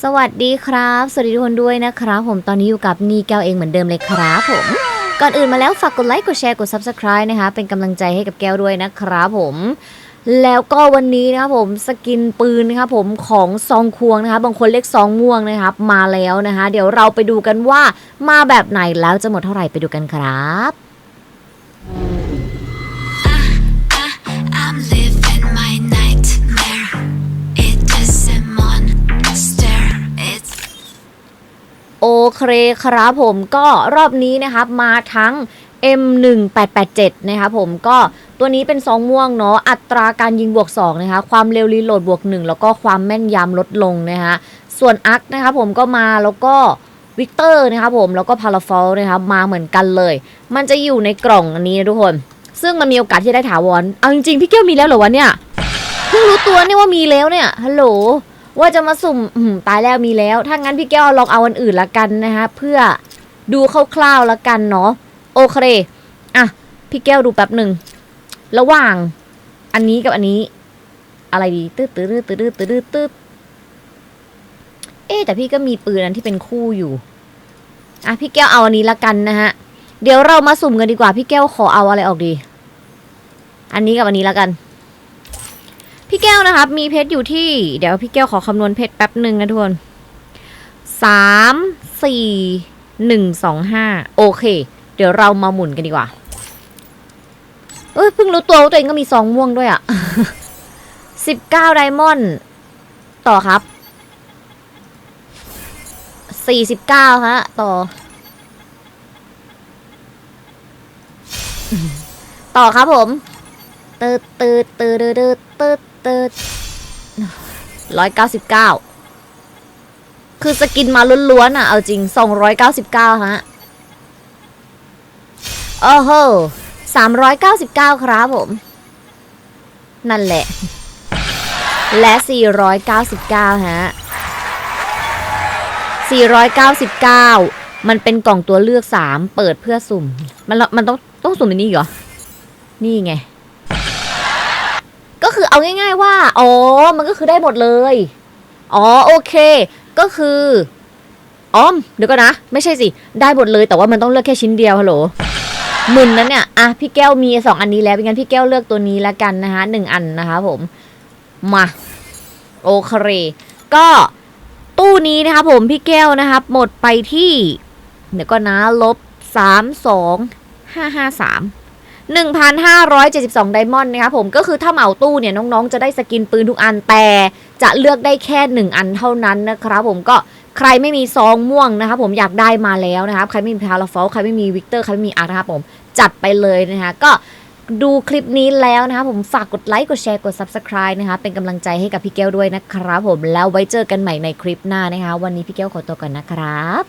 สวัสดีครับ สวัสดีทุกคนด้วยนะครับ ผมตอนนี้อยู่กับนีแก้วเองเหมือนเดิมเลยครับผม ก่อนอื่นมาแล้วฝากกดไลค์กดแชร์กด Subscribe นะคะ เป็นกำลังใจให้กับแก้วด้วยนะครับผมแล้วก็วันนี้นะครับผมสกินปืนนะครับผมของซองควงนะคะบางคนเรียกซองม่วงนะครับมาแล้วนะคะเดี๋ยวเราไปดูกันว่ามาแบบไหนแล้วจะหมดเท่าไหร่ไปดูกันครับ เคครับผมก็รอบนี้นะครับมาทั้ง M1887 นะครับผมก็ตัวนี้เป็นซองม่วงเนาะอัตราการยิงบวก2นะคะความเร็วรีโหลดบวก 1 แล้วก็ความแม่นยำลดลงนะคะส่วนอักนะครับผมก็มาแล้วก็วิกเตอร์นะครับผมแล้วก็พาราฟอลนะครับมาเหมือนกันเลย มันจะอยู่ในกล่องอันนี้นะทุกคน ซึ่งมันมีโอกาสที่จะได้ถาวรเอาจริงๆพี่แก้วมีแล้วเหรอวะเนี่ยเพิ่งรู้ตัวเนี่ยว่ามีแล้วเนี่ยฮัลโหล ว่าจะมาสุ่มตายแล้วมีแล้ว ถ้างั้นพี่แก้วลองเอาอันอื่นละกันนะคะเพื่อดูคร่าวๆละกันเนาะโอเคอะพี่แก้วดูแป๊บหนึ่งระหว่างอันนี้กับอันนี้ อะไรดีตืดตืดตืดตืดตืดตืดเอ๊แต่พี่ก็มีปืนอันที่เป็นคู่อยู่อะพี่แก้วเอาอันนี้ละกันนะฮะเดี๋ยวเรามาสุ่มกันดีกว่า พี่แก้วขอเอาอะไรออกดี อันนี้กับอันนี้ละกัน แก้วนะครับ มีเพชรอยู่ที่ เดี๋ยวพี่แก้วขอคำนวณเพชรแป๊บหนึ่งนะทุกคนสามสี่หนึ่งสองห้าโอเค เดี๋ยวเรามาหมุนกันดีกว่า เอ้ยเพิ่งรู้ตัวว่าตัวเองก็มีซองม่วงด้วยอะ่ะสิบเก้าไดมอนด์ต่อครับสี่สิบเก้าฮะ ต่อ ต่อครับผมตืดตืดตืดตืด ตืดตืดร้อยเก้าสิบเก้าคือสกินมาล้วนๆอะ เอาจริงสองร้อยเก้าสิบเก้าฮะ โอ้โหสามร้อยเก้าสิบเก้าครับผม นั่นแหละ และสี่ร้อยเก้าสิบเก้าฮะสี่ร้อยเก้าสิบเก้ามันเป็นกล่องตัวเลือกสามเปิดเพื่อสุ่ม มันละมันต้องต้องสุ่มในนี้เหรอ นี่ไง เอาง่ายๆว่า อ๋อ มันก็คือได้หมดเลย อ๋อ โอเค ก็คืออ๋อม เดี๋ยวก่อนะ ไม่ใช่สิ ได้หมดเลย แต่ว่ามันต้องเลือกแค่ชิ้นเดียวฮัลโหลมึนนั้นเนี่ย อะ พี่แก้วมีสองอันนี้แล้วเป็นงั้นพี่แก้วเลือกตัวนี้ละกันนะคะหนึ่งอันนะคะผม มา โอเคก็ตู้นี้นะคะผมพี่แก้วนะครับ หมดไปที่ เดี๋ยวก็นะ ลบสามสองห้าห้าสาม 1,572ไดมอนด์นะครับผมก็คือถ้าเหมาตู้เนี่ยน้องๆ จะได้สกินปืนทุกอันแต่จะเลือกได้แค่ 1 อันเท่านั้นนะครับผมก็ใครไม่มีซองม่วงนะครับผมอยากได้มาแล้วนะครับใครไม่มีพาราฟอลใครไม่มีวิกเตอร์ใครไม่มีอาร์นะครับผมจัดไปเลยนะคะก็ดูคลิปนี้แล้วนะครับผมฝากกดไลค์กดแชร์กด Subscribe นะคะเป็นกำลังใจให้กับพี่แก้วด้วยนะครับผมแล้วไว้เจอกันใหม่ในคลิปหน้านะคะ วันนี้พี่แก้วขอตัวก่อนนะครับ